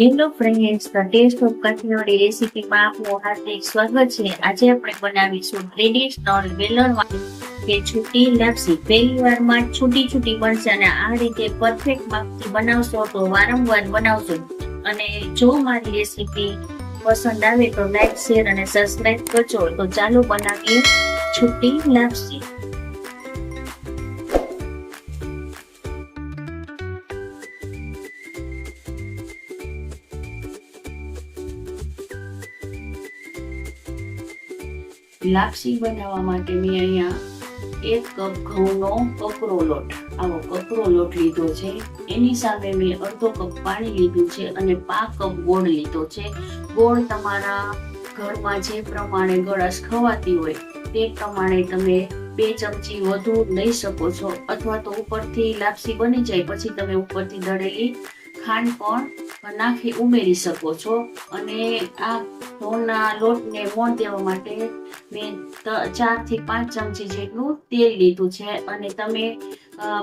Hello friends the taste of Kathiyawadi રેસીપીમાં આપનું હાર્દિક સ્વાગત છે. આજે આપણે બનાવીશું ટ્રેડિશનલ વેલણવાળી કે છૂટી લપસી. પહેલી વારમાં છૂટી છૂટી બનશે અને આ રીતે પરફેક્ટ માપથી બનાવશો તો વારંવાર બનાવશો અને જો મારી રેસીપી પસંદ આવે તો લાઈક શેર અને સબસ્ક્રાઈબ કરજો. તો ચાલો બનાવીએ છૂટી લાપસી. લાપસી બનાવવા માટે મેં અહીંયા એક કપ ઘઉંનો કકરો લોટ, આવો કકરો લોટ લીધો છે. એની સામે મેં અડધો કપ પાણી લીધું છે અને પાંચ કપ ગોળ લીધો છે. ગોળ તમારા ઘરમાં જે પ્રમાણે ગળાશ ખવાતી હોય, તે પ્રમાણે તમે બે ચમચી વધુ લઈ શકો છો અથવા તો ઉપરથી લાપસી બની જાય, પછી તમે ઉપરથી દળેલી ખાંડ પણ નાખી ઉમેરી શકો છો. અને આ ઘઉંના લોટને મોણ દેવા માટે મેં ચારથી પાંચ ચમચી જેટલું તેલ લીધું છે અને તમે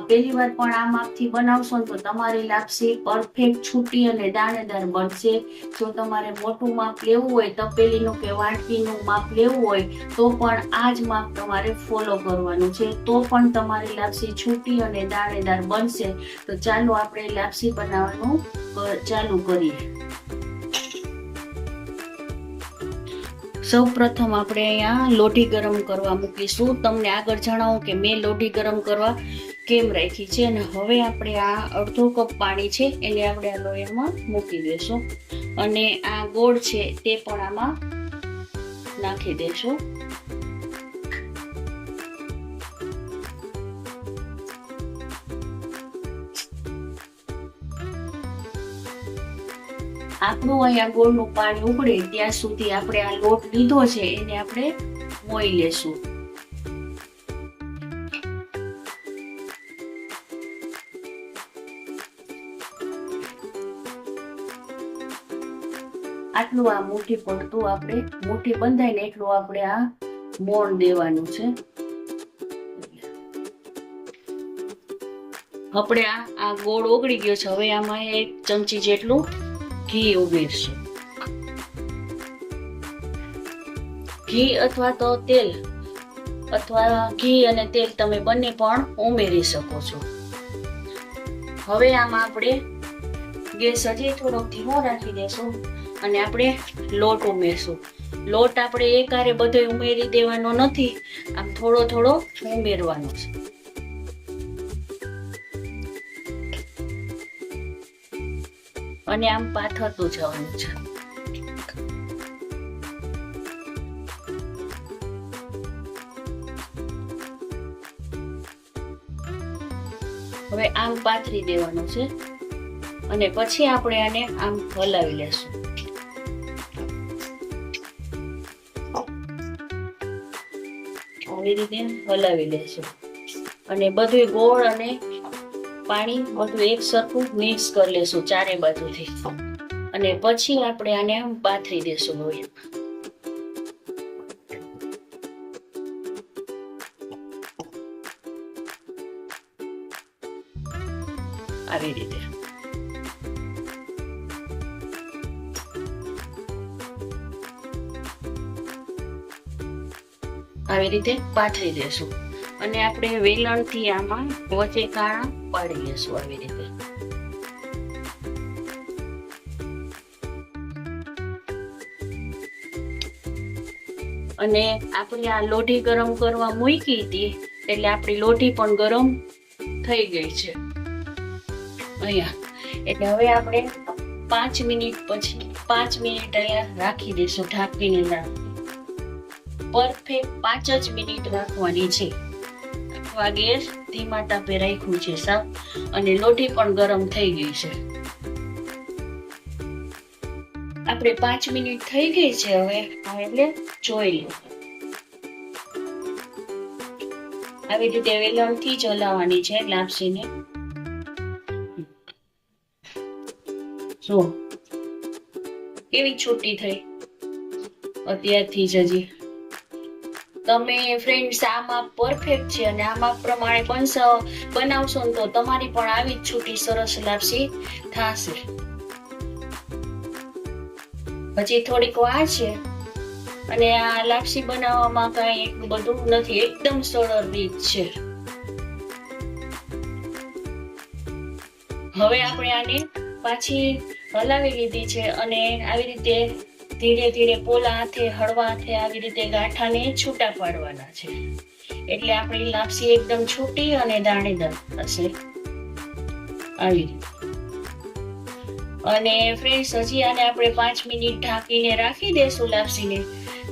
પહેલી વાર પણ આ માપથી બનાવશો તો તમારી લાપસી પરફેક્ટ છૂટી અને દાણેદાર બનશે. જો તમારે મોટું માપ લેવું હોય, તપેલીનું કે વાટકીનું માપ લેવું હોય, તો પણ આ જ માપ તમારે ફોલો કરવાનું છે. તો પણ તમારી લાપસી છૂટી અને દાણેદાર બનશે. તો ચાલો આપણે લાપસી બનાવવાનું ચાલુ કરીએ. સૌ પ્રથમ આપણે અહીંયા લોઢી ગરમ કરવા મૂકીશું. તમને આગળ જણાવું કે મેં લોઢી ગરમ કરવા કેમ રાખી છે અને હવે આપણે આ અડધો કપ પાણી છે એને આપણે આ લોહીમાં મૂકી દેશું. અને આ ગોળ છે તે પણ આમાં નાખી દેશું. આપણું અહીંયા ગોળનું પાણી ઉકળે ત્યાં સુધી આપણે આ લોટ લીધો છે, એને આપણે મોઈ લેશું. આટલું આ મુઠ્ઠી પડતું આપણે મુઠ્ઠી બંધાય ને એટલું આપણે આ મોણ દેવાનું છે. આપણે આ ગોળ ઓગળી ગયો છે, હવે આમાં એક ચમચી જેટલું ઘી ઉમેરશું? ઘી અથવા તો તેલ, અથવા ઘી અને તેલ તમે બંને પણ ઉમેરી શકો છો. હવે આમાં આપણે ગેસ હજી થોડોક ધીમો રાખી દેશું અને આપણે લોટ ઉમેરશું. લોટ આપણે એકારે બધો ઉમેરી દેવાનો નથી, આમ થોડો થોડો ઉમેરવાનો છે. અને આમ પાથરતું જવાનું છે. હવે આમ પાથરી દેવાનું છે અને પછી આપણે આને આમ હલાવી લેશું. આવી રીતે હલાવી લેશું. અને બધું ગોળ અને પાણી બધું એક સરખું મિક્સ કરી લેશું ચારે બાજુથી. અને પછી આપણે આને પાથરી દેશું હવે. આવી રીતે. આવી રીતે પાથરી દેશું. અને આપણે વેલણથી આમાં વચ્ચે કાણા પાડી લેશું આવી રીતે. અને આપણે આ લોઢી ગરમ કરવા મૂકી હતી, એટલે આપણી લોઢી પણ ગરમ થઈ ગઈ છે. અહીંયા. એટલે હવે આપણે પાંચ મિનિટ પછી, પાંચ મિનિટ અહીંયા રાખી દઈશું ઢાંકીને પરફેક્ટ પાંચ જ મિનિટ રાખવાની છે. ગેસ ધીમા તાપે રાખ્યું છે સાફ અને લોટી પણ ગરમ થઈ ગઈ છે. આપણે પાંચ મિનિટ થઈ ગઈ છે હવે એટલે જોઈ લો. આવી રીતે વેલણથી જ હલાવવાની છે લાપસીને. જો, કેવી છૂટી થઈ. અત્યારથી જ હજી. તમે ફ્રેન્ડ્સ આમાં પરફેક્ટ છે અને આમાં પ્રમાણે પણ બનાવશો ને તો તમારી પણ આવી જ છૂટી સરસ લાપસી થશે પછી થોડીક વાર છે અને આ લાપસી બનાવવામાં કાંઈ બધું નથી, એકદમ સરળ રીત છે. હવે આપણે આને પાછી હલાવી લીધી છે અને આવી રીતે ધીરે ધીરે પોલા હાથે, હળવા હાથે આવી રીતે ગાંઠાને છૂટા પાડવાના છે. એટલે આપણી લાપસી એકદમ છૂટી અને દાણેદાર હશે. આવી અને ફ્રેન્ડ્સ હજી આને આપણે પાંચ મિનિટ ઢાંકીને રાખી દેશું લાપસીને.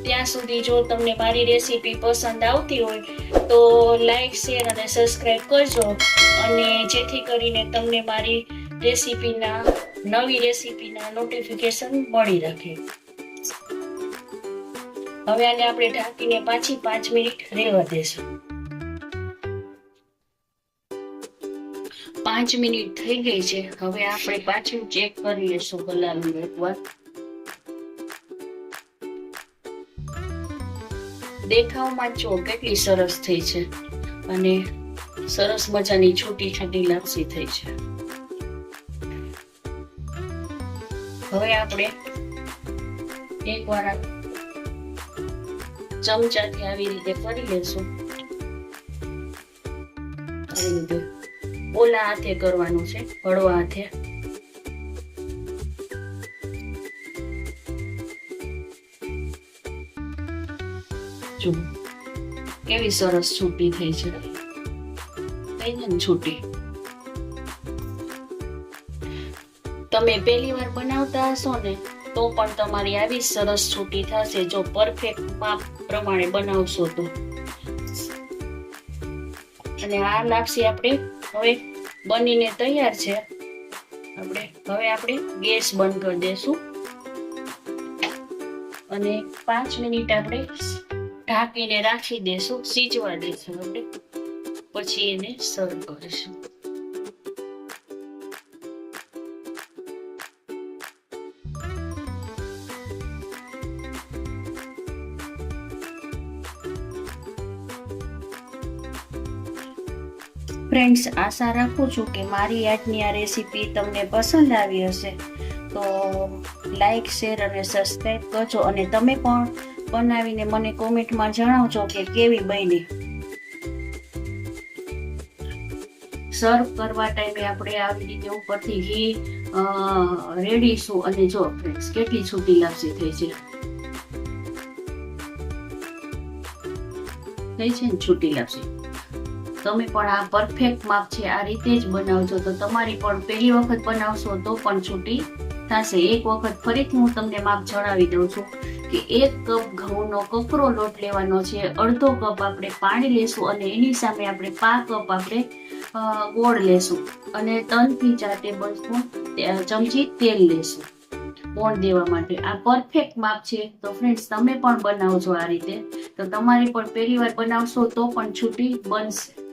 ત્યાં સુધી જો તમને મારી રેસીપી પસંદ આવતી હોય, તો લાઈક શેર અને સબસ્ક્રાઈબ કરજો. અને જેથી કરીને તમને મારી રેસીપીના નવી રેસીપીના નોટિફિકેશન મળી રહે. હવે આને આપણે ઢાંકીને પાછી પાંચ મિનિટ રહેવા દેશું. પાંચ મિનિટ થઈ ગઈ છે. હવે આપણે પાછું ચેક કરી લેશું હલાવી એકવાર. દેખાવમાં જો કેટલી સરસ થઈ છે અને સરસ મજાની છૂટી છૂટી લાપસી થઈ છે. હવે આપણે એકવાર ચમચાથી આવી રીતે કરી લેશું. આવી રીતે ઓલા હાથે કરવાનું છે હળવા હાથે. જો કેવી સરસ છૂટી થઈ છે. થઈ ને છૂટી. તમે પહેલી વાર બનાવતા હશો ને તો પણ તમારી આવી સરસ છૂટી થશે. જો પરફેક્ટ માપ પ્રમાણે બનાવશો તો. અને આ લાપસી આપણે હવે બનીને તૈયાર છે. આપણે હવે આપણે ગેસ બંધ કરી દેશું. અને પાંચ મિનિટ આપણે ઢાંકીને રાખી દેશું, સીજવા દેશું આપણે. પછી એને સર્વ કરીશું. ફ્રેન્ડ્સ આશા રાખું છું કે મારી આજની આ રેસીપી તમને પસંદ આવી હશે. તો લાઈક શેર અને સબસ્ક્રાઈબ કરજો અને તમે પણ બનાવીને મને કોમેન્ટમાં જણાવજો કે કેવી બની. સર્વ કરવા ટાઈમે આપણે આવી રીતે ઉપરથી ઘી રેડીશું અને જો ફ્રેન્ડ્સ કેટલી છૂટી લાપસી થઈ છે. થઈ છે ને છૂટી લાપસી? તમે પણ આ પરફેક્ટ માપ છે, આ રીતે જ બનાવજો. તો તમારી પણ પહેલી વખત બનાવશો તો પણ છૂટી થશે. એક વખત ફરીથી હું તમને માપ જણાવી દઉં છું કે એક કપ ઘઉંનો કકરો લોટ લેવાનો છે. અડધો કપ આપણે પાણી લેશું અને એની સામે આપણે પા કપ આપણે ગોળ લેશું અને ત્રણથી ચાર ટેબલ સ્પૂન ચમચી તેલ લેશું મોણ દેવા માટે. આ પરફેક્ટ માપ છે. તો ફ્રેન્ડ્સ તમે પણ બનાવજો આ રીતે. તો તમારી પણ પહેલી વાર બનાવશો તો પણ છૂટી બનશે.